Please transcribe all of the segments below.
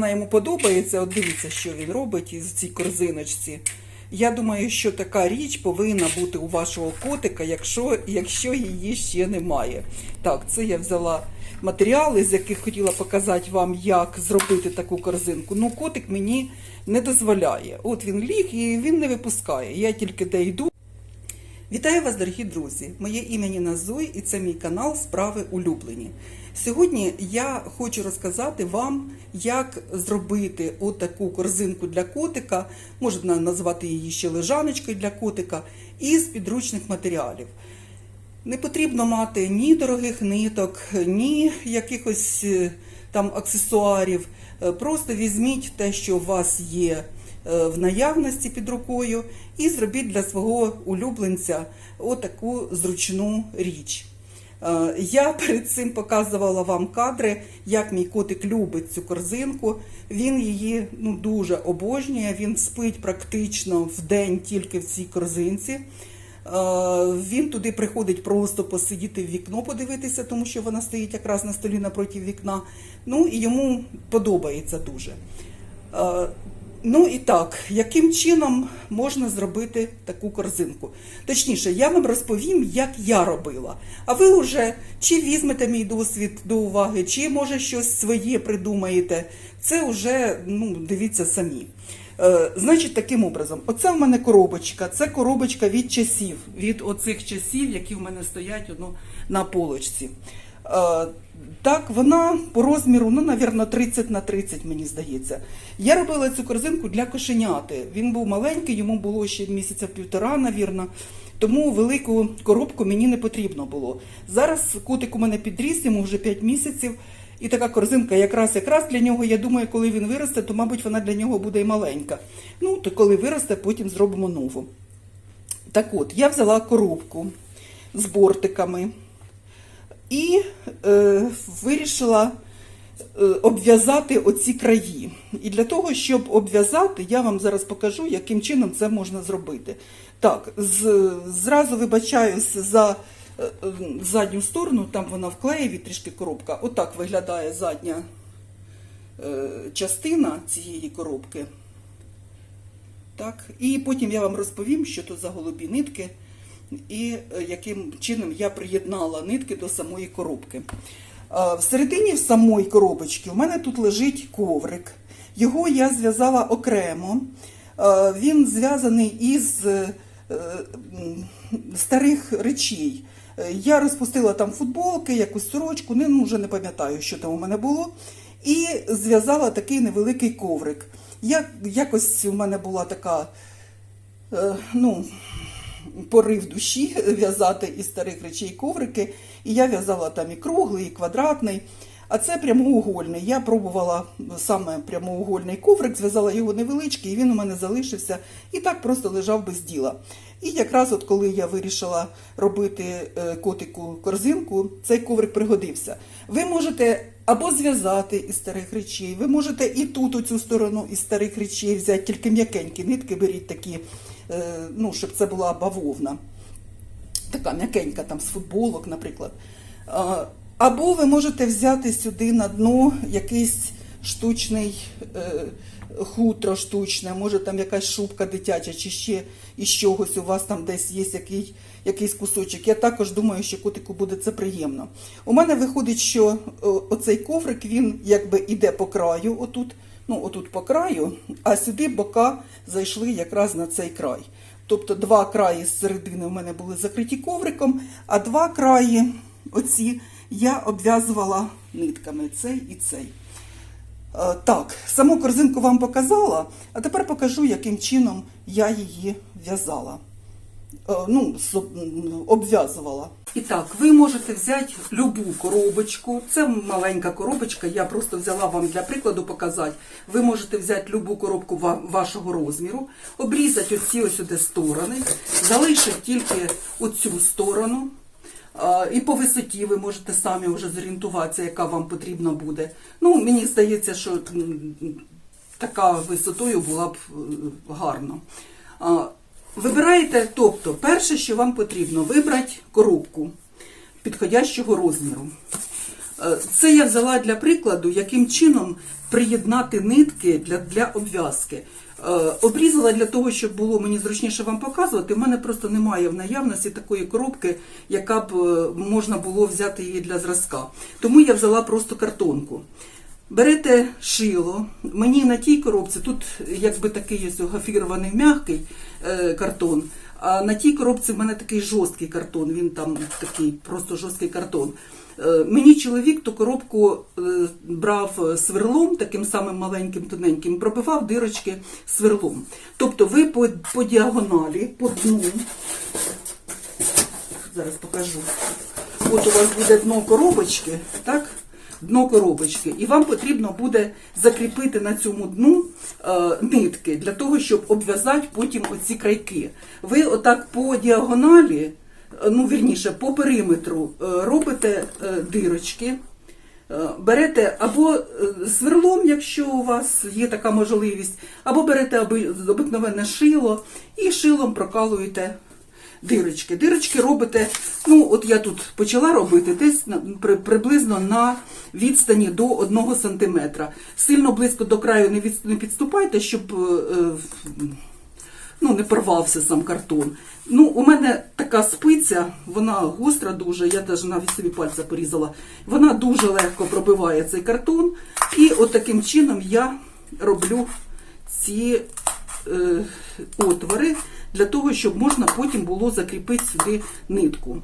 Вона йому подобається. От дивіться, що він робить із цій корзиночці. Я думаю, що така річ повинна бути у вашого котика, якщо, якщо її ще немає. Так, це я взяла матеріали, з яких хотіла показати вам, як зробити таку корзинку. Ну, котик мені не дозволяє. От він ліг і він не випускає. Я тільки де йду. Вітаю вас, дорогі друзі! Моє ім'я Ніна Зой і це мій канал Справи улюблені. Сьогодні я хочу розказати вам, як зробити отаку корзинку для котика, можна назвати її ще лежаночкою для котика, із підручних матеріалів. Не потрібно мати ні дорогих ниток, ні якихось е, там аксесуарів. Е, Просто візьміть те, що у вас є е, в наявності під рукою, і зробіть для свого улюбленця отаку зручну річ. Е, Я перед цим показувала вам кадри, як мій котик любить цю корзинку. Він її ну, дуже обожнює. Він спить практично в день тільки в цій корзинці. Е, Він туди приходить просто посидіти в вікно, подивитися, тому що вона стоїть якраз на столі напроти вікна. Ну і йому подобається дуже. Ну і так, яким чином можна зробити таку корзинку? Точніше, я вам розповім, як я робила. А ви вже чи візьмете мій досвід до уваги, чи може щось своє придумаєте. Це вже ну, дивіться самі. Е, значить, таким образом, оце в мене коробочка. Це коробочка від часів, від оцих часів, які в мене стоять ну, на полочці. Е, так, вона по розміру, ну, навірно, 30 на 30, мені здається. Я робила цю корзинку для кошеняти. Він був маленький, йому було ще місяця півтора, навірно. Тому велику коробку мені не потрібно було. Зараз котик у мене підріс, йому вже 5 місяців. І така корзинка якраз якраз для нього. Я думаю, коли він виросте, то, мабуть, вона для нього буде і маленька. Ну, то коли виросте, потім зробимо нову. Так от, я взяла коробку з бортиками і е, вирішила е, обв'язати оці краї. І для того, щоб обв'язати, я вам зараз покажу, яким чином це можна зробити. Так, з, зразу вибачаюсь за е, задню сторону, там вона в клеєві трішки коробка. Отак виглядає задня е, частина цієї коробки. Так, і потім я вам розповім, що то за голубі нитки і е, яким чином я приєднала нитки до самої коробки. Е, Всередині самої коробочки у мене тут лежить коврик. Його я зв'язала окремо. Е, Він зв'язаний із старих речей. Я розпустила там футболки, якусь сорочку, ну, вже не пам'ятаю, що там у мене було. І зв'язала такий невеликий коврик. Я, якось у мене була така, ну, порив душі в'язати із старих речей коврики. І я в'язала там і круглий, і квадратний. А це прямоугольний. Я пробувала саме прямоугольний коврик, зв'язала його невеличкий, і він у мене залишився і так просто лежав без діла. І якраз от коли я вирішила робити е, котику корзинку, цей коврик пригодився. Ви можете або зв'язати із старих речей, ви можете і тут оцю сторону із старих речей взяти, тільки м'якенькі нитки беріть такі, ну, щоб це була бавовна така м'якенька там з футболок, наприклад. Або ви можете взяти сюди на дно якийсь штучний е, хутро штучне, може там якась шубка дитяча, чи ще із чогось у вас там десь є який, якийсь кусочок. Я також думаю, що котику буде це приємно. У мене виходить, що о, оцей коврик він якби іде по краю, отут, ну отут по краю, а сюди бока зайшли якраз на цей край. Тобто два краї з середини у мене були закриті ковриком, а два краї, оці, я обв'язувала нитками цей і цей. Е, Так, саму корзинку вам показала, а тепер покажу, яким чином я її в'язала. Е, Ну, обв'язувала. І так, ви можете взяти любу коробочку. Це маленька коробочка, я просто взяла вам для прикладу показати. Ви можете взяти любу коробку вашого розміру, обрізати оці ось сюди сторони, залишити тільки оцю сторону. І по висоті ви можете самі вже зорієнтуватися, яка вам потрібна буде. Ну, мені здається, що така висотою була б е, гарно. Вибираєте, тобто, перше, що вам потрібно, вибрати коробку підходящого розміру. Е, Це я взяла для прикладу, яким чином приєднати нитки для, для обв'язки. Е, Обрізала для того, щоб було мені зручніше вам показувати. У мене просто немає в наявності такої коробки, яка б е, можна було взяти її для зразка. Тому я взяла просто картонку. Берете шило. Мені на тій коробці тут якби такий ось гофрований м'який е, картон. А на тій коробці в мене такий жорсткий картон. Він там такий просто жорсткий картон. Е, Мені чоловік ту коробку е, брав сверлом, таким самим маленьким, тоненьким, пробивав дирочки сверлом. Тобто ви по, по діагоналі, по дну, зараз покажу. От у вас буде дно коробочки, так? Дно коробочки, і вам потрібно буде закріпити на цьому дну е, нитки для того, щоб обв'язати потім оці крайки. Ви отак по діагоналі, е, ну вірніше, по периметру е, робите дирочки. Берете або сверлом, якщо у вас є така можливість, або берете обикновенне шило і шилом прокалуєте дирочки. Дирочки робите, ну от я тут почала робити десь приблизно на відстані до 1 см. Сильно близько до краю не, від, не підступайте, щоб е, е, ну, не порвався сам картон. Ну, у мене така спиця, вона гостра дуже, я теж навіть собі пальця порізала. Вона дуже легко пробиває цей картон. І от таким чином я роблю ці е, отвори для того, щоб можна потім було закріпити сюди нитку.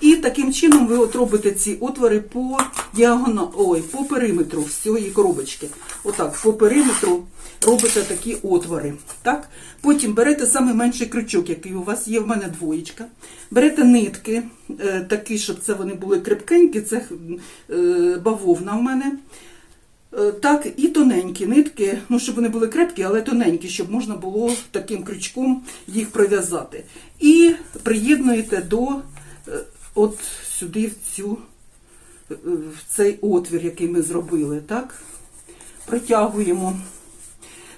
І таким чином ви от робите ці отвори по діагона... ой, по периметру всієї коробочки. Отак, по периметру робите такі отвори. Так? Потім берете самий менший крючок, який у вас є, в мене двоєчка. Берете нитки, е, такі, щоб це вони були крепкенькі, це е, бавовна в мене. Е, Так, і тоненькі нитки, ну, щоб вони були крепкі, але тоненькі, щоб можна було таким крючком їх прив'язати. І приєднуєте до е, от сюди в цю е, в цей отвір, який ми зробили. Так? Протягуємо.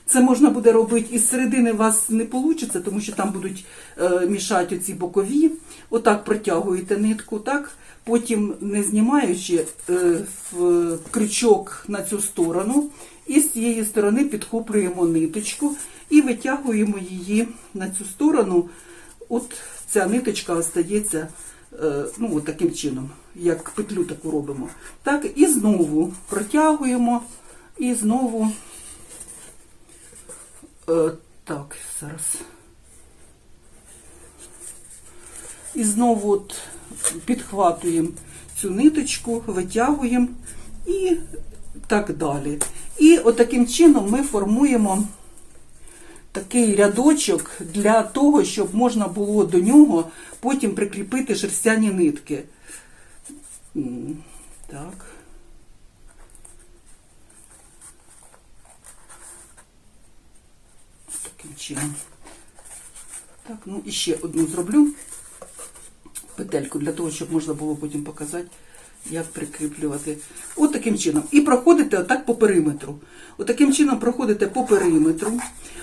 Це можна буде робити із середини у вас не вийде, тому що там будуть е, мішати оці бокові. Отак протягуєте нитку, так? потім не знімаючи е, крючок на цю сторону, і з цієї сторони підхоплюємо ниточку і витягуємо її на цю сторону. От ця ниточка остається е, ну, от таким чином, як петлю таку робимо. Так, і знову протягуємо, і знову. Е, так, зараз. І знову от підхватуємо цю ниточку, витягуємо і так далі. І отаким чином ми формуємо такий рядочок для того, щоб можна було до нього потім прикріпити шерстяні нитки. Так. Чином. Так, ну і ще одну зроблю петельку для того, щоб можна було потім показати, як прикріплювати. От таким чином. І проходите отак по периметру. От таким чином проходите по периметру.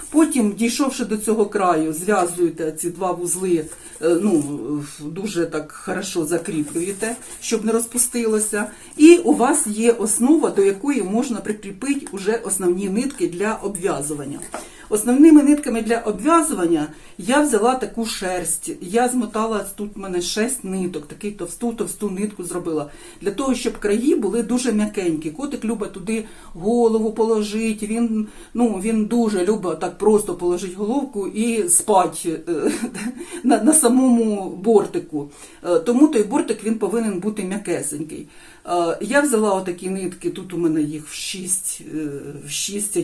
Потім, дійшовши до цього краю, зв'язуєте ці два вузли, е, ну, дуже так хорошо закріплюєте, щоб не розпустилося. І у вас є основа, до якої можна прикріпити уже основні нитки для обв'язування. Основними нитками для обв'язування я взяла таку шерсть. Я змотала тут в мене 6 ниток, такий товсту товсту нитку зробила. Для того, щоб краї були дуже м'якенькі. Котик любить туди голову положити. Він, ну, він дуже любить так просто положити головку і спати е, на, на самому бортику. Е, Тому той бортик він повинен бути м'якесенький. Е, Я взяла отакі нитки, тут у мене їх в 6, 6,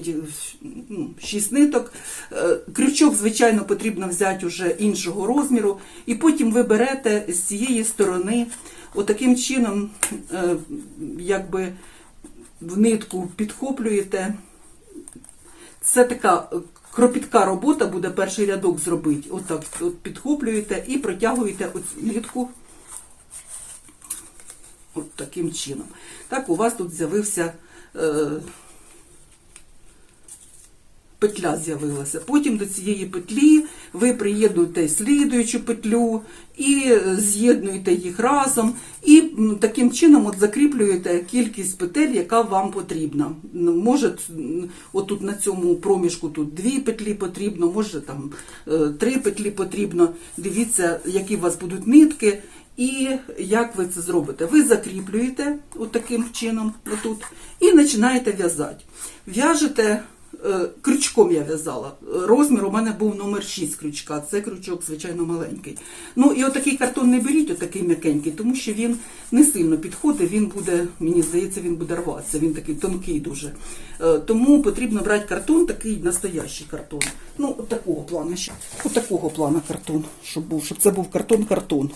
ну, 6 ниток. Е, Крючок, звичайно, потрібно взяти вже іншого розміру. І потім ви берете з цієї сторони, отаким чином, е, якби в нитку підхоплюєте. Це така кропітка робота буде перший рядок зробити. Отак от підхоплюєте і протягуєте оцю нитку. От таким чином. Так, у вас тут з'явився е, петля з'явилася. Потім до цієї петлі ви приєднуєте слідуючу петлю і з'єднуєте їх разом, і таким чином от закріплюєте кількість петель, яка вам потрібна. Ну, Може, отут на цьому проміжку тут дві петлі потрібно, може там е, три петлі потрібно. Дивіться, які у вас будуть нитки. І як ви це зробите? Ви закріплюєте от чином, отут, і починаєте в'язати. В'яжете е, крючком я в'язала. Розмір у мене був номер 6 крючка. Це крючок, звичайно, маленький. Ну і отакий картон не беріть, отакий м'якенький, тому що він не сильно підходить, він буде, мені здається, він буде рватися, він такий тонкий дуже. Е, Тому потрібно брати картон, такий настоящий картон. Ну, от такого плану. От такого плану картон, щоб був, щоб це був картон-картон.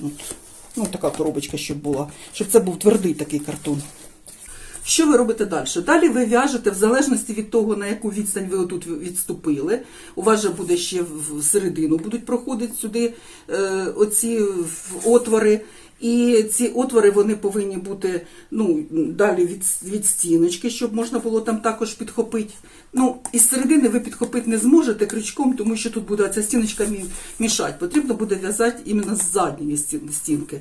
От. Ну, така коробочка, щоб була, щоб це був твердий такий картон. Що ви робите далі? Далі ви в'яжете в залежності від того, на яку відстань ви отут відступили. У вас же буде ще в середину будуть проходити сюди е, оці отвори. І ці отвори вони повинні бути ну, далі від, від стіночки, щоб можна було там також підхопити. Ну, із середини ви підхопити не зможете крючком, тому що тут буде ця стіночка мішати. Потрібно буде в'язати іменно з задньої стін- стінки.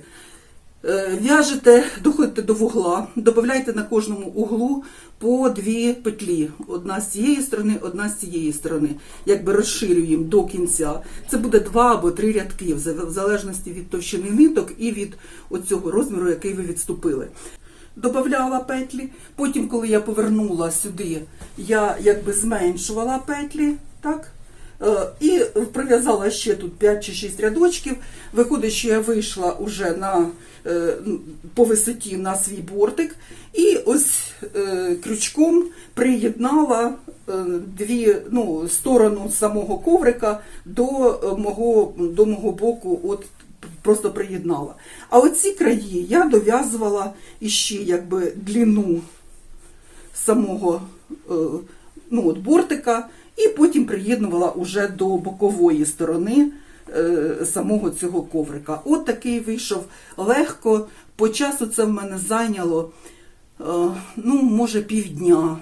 Е, В'яжете, доходите до вугла, додаєте на кожному углу по дві петлі. Одна з цієї сторони, одна з цієї сторони. Якби розширюємо до кінця. Це буде два або три рядки, в залежності від товщини ниток і від оцього розміру, який ви відступили. Добавляла петлі. Потім, коли я повернула сюди, я якби зменшувала петлі. так? Е, І прив'язала ще тут 5 чи 6 рядочків. Виходить, що я вийшла уже на, е, по висоті на свій бортик. І ось е, крючком приєднала дві ну, сторону самого коврика до мого, до мого боку. От Просто приєднала. А оці краї я дов'язувала іще якби длину самого ну, от бортика, і потім приєднувала уже до бокової сторони е, самого цього коврика. От такий вийшов легко. По часу це в мене зайняло. е, Ну, може, півдня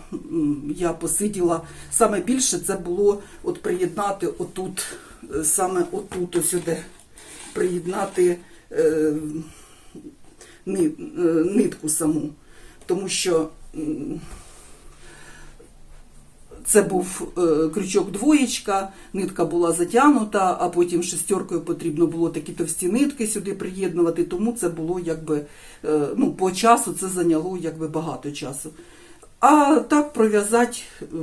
я посиділа. Саме більше це було от приєднати отут, е, саме отут, ось сюди, приєднати нитку саму. Тому що це був е, крючок двоєчка, нитка була затягнута, а потім шестеркою потрібно було такі товсті нитки сюди приєднувати, тому це було якби е, ну, по часу це зайняло якби багато часу. А так пров'язати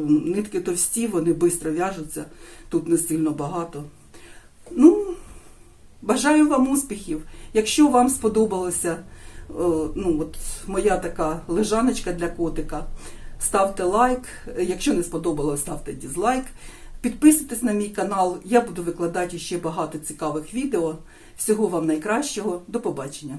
нитки товсті, вони швидко в'яжуться, тут не сильно багато. Ну, бажаю вам успіхів. Якщо вам сподобалося е, ну, от моя така лежаночка для котика, ставте лайк. Якщо не сподобалось, ставте дізлайк. Підписуйтесь на мій канал, я буду викладати ще багато цікавих відео. Всього вам найкращого. До побачення!